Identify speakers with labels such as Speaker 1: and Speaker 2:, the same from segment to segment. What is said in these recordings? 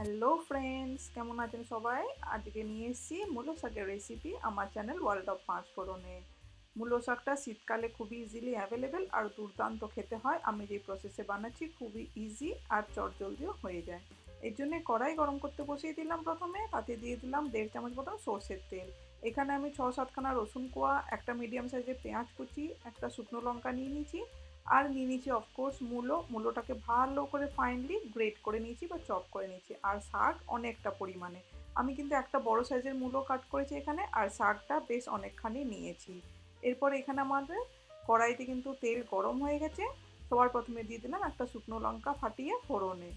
Speaker 1: Hello friends কেমন আছেন সবাই? আজকে নিয়ে এসেছি মূলো শাকের রেসিপি আমার চ্যানেল ওয়ার্ল্ড অফ পাঁচ ফোড়নে মূলো শাকটা শীতকালে খুবই ইজিলি অ্যাভেলেবেল আর দুর্দান্ত খেতে হয়। আমি যে প্রসেসে বানাচ্ছি খুবই ইজি আর চটজলদিও হয়ে যায়। এর জন্য কড়াই গরম করতে বসিয়ে দিলাম প্রথমে। তাতে দিয়ে দিলাম দেড় চামচ মতন সর্ষের তেল। এখানে আমি ছ সাতখানা রসুন কোয়া, একটা মিডিয়াম সাইজের পেঁয়াজ কুচি, একটা শুকনো লঙ্কা নিয়ে নিয়েছি। আর নিয়ে নিয়েছি অফকোর্স মূলো। মূলোটাকে ভালো করে ফাইনলি গ্রেট করে নিয়েছি বা চপ করে নিয়েছি। আর শাক অনেকটা পরিমাণে। আমি কিন্তু একটা বড় সাইজের মূলো কাট করেছি এখানে, আর শাকটা বেশ অনেকখানি নিয়েছি। এরপর এখানে আমাদের কড়াইতে কিন্তু তেল গরম হয়ে গেছে। সবার প্রথমে দিয়ে দিলাম একটা শুকনো লঙ্কা ফাটিয়ে ফোড়নে।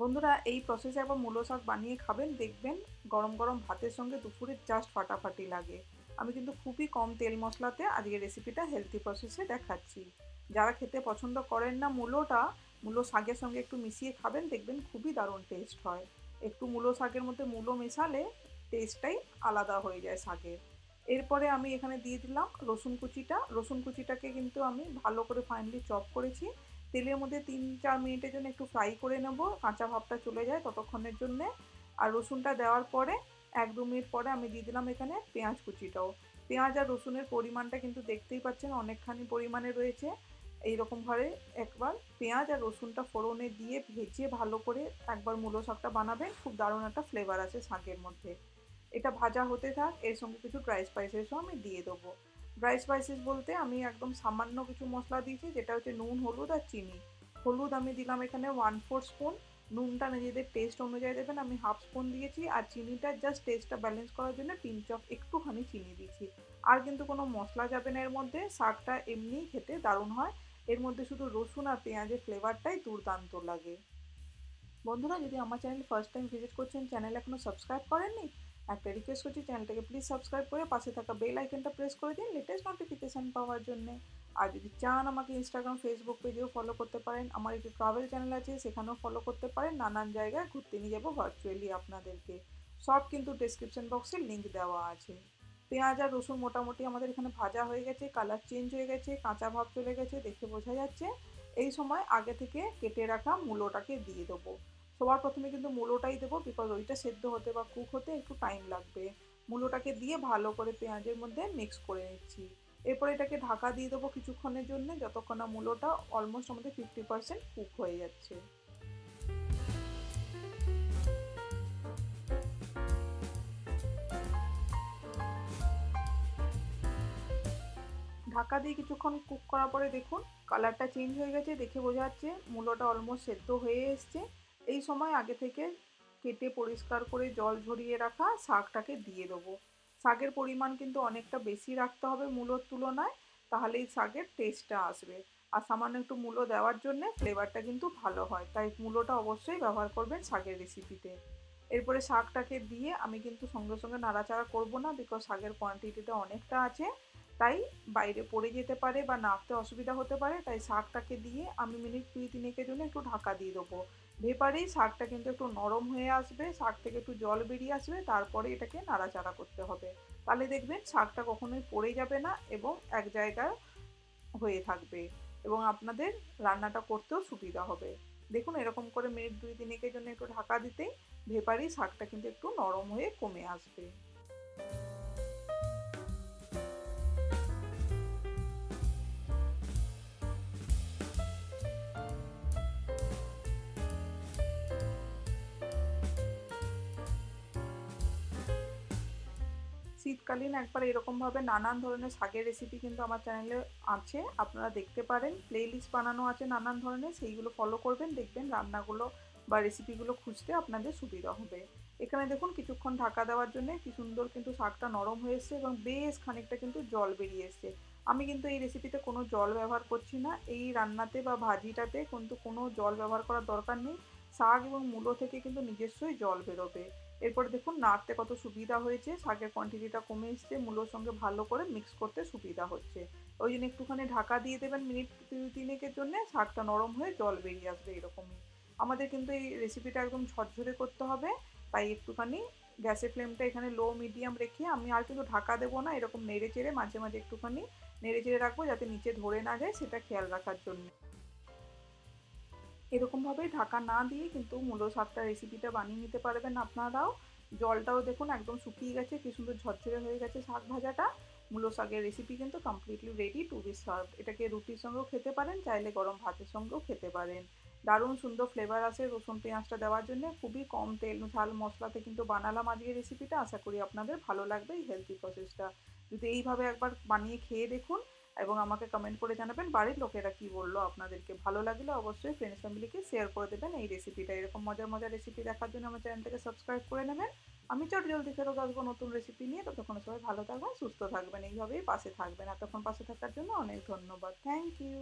Speaker 1: বন্ধুরা, এই প্রসেসে একবার মূলো শাক বানিয়ে খাবেন। দেখবেন গরম গরম ভাতের সঙ্গে দুপুরে জাস্ট ফাটাফাটি লাগে। আমি কিন্তু খুবই কম তেল মশলাতে আজকে রেসিপিটা হেলদি প্রসেসে দেখাচ্ছি। যারা খেতে পছন্দ করেন না মূলোটা, মূলো শাকের সঙ্গে একটু মিশিয়ে খাবেন, দেখবেন খুবই দারুণ টেস্ট হয়। একটু মূলো শাকের মধ্যে মূলো মেশালে টেস্টটাই আলাদা হয়ে যায় শাকের। এরপরে আমি এখানে দিয়ে দিলাম রসুন কুচিটা। রসুন কুচিটাকে কিন্তু আমি ভালো করে ফাইনালি চপ করেছি। তেলের মধ্যে তিন চার মিনিটের জন্য একটু ফ্রাই করে নেব। কাঁচা ভাবটা চলে যায় ততক্ষণের জন্যে। আর রসুনটা দেওয়ার পরে এক দু মিনিট পরে আমি দিয়ে দিলাম এখানে পেঁয়াজ কুচিটাও। পেঁয়াজ আর রসুনের পরিমাণটা কিন্তু দেখতেই পাচ্ছেন অনেকখানি পরিমাণে রয়েছে। এইরকমভাবে একবার পেঁয়াজ আর রসুনটা ফোড়নে দিয়ে ভেজে ভালো করে একবার মূলো শাকটা বানাবেন। খুব দারুণ একটা ফ্লেভার আছে শাকের মধ্যে। এটা ভাজা হতে থাক, এর সঙ্গে কিছু ড্রাই স্পাইসেসও আমি দিয়ে দেবো। ড্রাই স্পাইসেস বলতে আমি একদম সামান্য কিছু মশলা দিয়েছি, যেটা হচ্ছে নুন, হলুদ আর চিনি। হলুদ আমি দিলাম এখানে ওয়ান ফোর স্পুন নুনটা নিজেদের টেস্ট অনুযায়ী দেবেন। আমি হাফ স্পুন দিয়েছি আর চিনিটা জাস্ট টেস্টটা ব্যালেন্স করার জন্য পিঞ্চ অফ একটুখানি চিনি দিয়েছি। আর কিন্তু কোনো মশলা যাবে না এর মধ্যে, শাকটা এমনিই খেতে দারুণ হয়। এর মধ্যে শুধু রসুন আর পেঁয়াজের ফ্লেভারটাই দুর্দান্ত লাগে। বন্ধুরা, যদি আমার চ্যানেল ফার্স্ট টাইম ভিজিট করছেন চ্যানেল এখনও সাবস্ক্রাইব করেননি, একটা রিকোয়েস্ট করছি চ্যানেলটাকে প্লিজ সাবস্ক্রাইব করে পাশে থাকা বেল আইকনটা প্রেস করে দিন লেটেস্ট নোটিফিকেশান পাওয়ার জন্যে। আর যদি চান আমাকে ইনস্টাগ্রাম ফেসবুক পেজেও ফলো করতে পারেন, আমার একটি ট্রাভেল চ্যানেল আছে, সেখানেও ফলো করতে পারেন, নানান জায়গায় ঘুরতে নিয়ে যাব ভার্চুয়ালি আপনাদেরকে। সব কিন্তু ডিসক্রিপশন বক্সে লিঙ্ক দেওয়া আছে। পেঁয়াজ আর রসুন মোটামুটি আমাদের এখানে ভাজা হয়ে গেছে কালার চেঞ্জ হয়ে গেছে, কাঁচা ভাব চলে গেছে, দেখে বোঝা যাচ্ছে। এই সময় আগে থেকে কেটে রাখা মূলোটাকে দিয়ে দেবো। সবার প্রথমে কিন্তু মূলোটাই দেবো বিকজ ওইটা সেদ্ধ হতে বা কুক হতে একটু টাইম লাগবে। মূলোটাকে দিয়ে ভালো করে পেঁয়াজের মধ্যে মিক্স করে নিচ্ছি। এরপর এটাকে ঢাকা দিয়ে দেবো কিছুক্ষণের জন্য, যতক্ষণ না মূলোটা অলমোস্ট আমাদের ফিফটি পার্সেন্ট কুক হয়ে যাচ্ছে। ঢাকা দিয়ে কিছুক্ষণ কুক করার পরে দেখুন কালারটা চেঞ্জ হয়ে গেছে, দেখে বোঝা যাচ্ছে মূলোটা অলমোস্ট সেদ্ধ হয়ে এসছে। এই সময় আগে থেকে কেটে পরিষ্কার করে জল ঝরিয়ে রাখা শাকটাকে দিয়ে দেবো। শাকের পরিমাণ কিন্তু অনেকটা বেশি রাখতে হবে মূলোর তুলনায়, তাহলেই শাকের টেস্টটা আসবে। আর সামান্য একটু মূলো দেওয়ার জন্য ফ্লেভারটা কিন্তু ভালো হয়, তাই মূলোটা অবশ্যই ব্যবহার করবেন শাকের রেসিপিতে এরপরে শাকটাকে দিয়ে আমি কিন্তু সঙ্গে সঙ্গে নাড়াচাড়া করব না বিকজ শাকের কোয়ান্টিটিটা অনেকটা আছে, তাই বাইরে পড়ে যেতে পারে বা নাড়তে অসুবিধা হতে পারে, তাই শাকটাকে দিয়ে আমি মিনিট দুই তিনেকের জন্য একটু ঢাকা দিয়ে দেবো। ভেপারেই শাকটা কিন্তু একটু নরম হয়ে আসবে, শাক থেকে একটু জল বেরিয়ে আসবে, তারপরে এটাকে নাড়াচাড়া করতে হবে। তাহলে দেখবেন শাকটা কখনোই পড়ে যাবে না এবং এক জায়গায় হয়ে থাকবে এবং আপনাদের রান্নাটা করতেও সুবিধা হবে। দেখুন এরকম করে মিনিট দুই তিনেকের জন্য একটু ঢাকা দিতেই ভেপারেই শাকটা কিন্তু একটু নরম হয়ে কমে আসবে। শীতকালীন একবার এরকমভাবে নানান ধরনের শাকের রেসিপি কিন্তু আমার চ্যানেলে আছে, আপনারা দেখতে পারেন। প্লে লিস্ট বানানো আছে নানান ধরনের, সেইগুলো ফলো করবেন, দেখবেন রান্নাগুলো বা রেসিপিগুলো খুঁজতে আপনাদের সুবিধা হবে। এখানে দেখুন, কিছুক্ষণ ঢাকা দেওয়ার জন্য কি সুন্দর কিন্তু শাকটা নরম হয়ে এসছে এবং বেশ খানিকটা কিন্তু জল বেরিয়ে এসছে। আমি কিন্তু এই রেসিপিতে কোনো জল ব্যবহার করছি না, এই রান্নাতে বা ভাজিটাতে কিন্তু কোনো জল ব্যবহার করার দরকার নেই। শাক এবং মূলো থেকে কিন্তু নিজস্বই জল বেরোবে। এরপরে দেখুন নাড়তে কত সুবিধা হয়েছে, শাকের কোয়ান্টিটিটা কমে এসছে, মূলোর সঙ্গে ভালো করে মিক্স করতে সুবিধা হচ্ছে। ওই জন্য একটুখানি ঢাকা দিয়ে দেবেন মিনিট তিনেকের জন্য, শাকটা নরম হয়ে জল বেরিয়ে আসবে এরকমই। আমাদের কিন্তু এই রেসিপিটা একদম ঝরঝরে করতে হবে, তাই একটুখানি গ্যাসের ফ্লেমটা এখানে লো মিডিয়াম রেখে আমি আর কিন্তু ঢাকা দেবো না, এরকম নেড়ে চেড়ে মাঝে মাঝে একটুখানি নেড়ে চেড়ে রাখব, যাতে নিচে ধরে না যায়, সেটা খেয়াল রাখার জন্য। এরকমভাবেই ঢাকা না দিয়ে কিন্তু মূলো শাকটা রেসিপিটা বানিয়ে নিতে পারবেন আপনারাও। জলটাও দেখুন একদম শুকিয়ে গেছে, কি সুন্দর ঝরঝরে হয়ে গেছে শাক ভাজাটা। মূলো শাকের রেসিপি কিন্তু completely ready to be serve এটাকে রুটির সঙ্গেও খেতে পারেন, চাইলে গরম ভাতের সঙ্গেও খেতে পারেন। দারুণ সুন্দর ফ্লেভার আসে রসুন, পেঁয়াজটা দেওয়ার জন্য। খুবই কম তেল, ঝাল মশলাতে কিন্তু বানালাম আজকে রেসিপিটা আশা করি আপনাদের ভালো লাগবে এই হেলদি প্রসেসটা যদি এইভাবে একবার বানিয়ে খেয়ে দেখুন এবং আমাকে কমেন্ট করে জানাবেন, বাড়ির লোকেরা কি বলল, আপনাদেরকে ভালো লাগলে অবশ্যই ফ্রেন্ডস ফ্যামিলিকে শেয়ার করে দেবেন। এই রেসিপিটা এরকম মজার মজার রেসিপি দেখার জন্য আমার চ্যানেলটাকে সাবস্ক্রাইব করে নেবেন। আমি চট জলদি ফেরত আসব নতুন রেসিপি নিয়ে। ততক্ষণ সবাই ভালো থাকবেন, সুস্থ থাকবেন, এইভাবেই পাশে থাকবেন। এতক্ষণ পাশে থাকার জন্য অনেক ধন্যবাদ। Thank you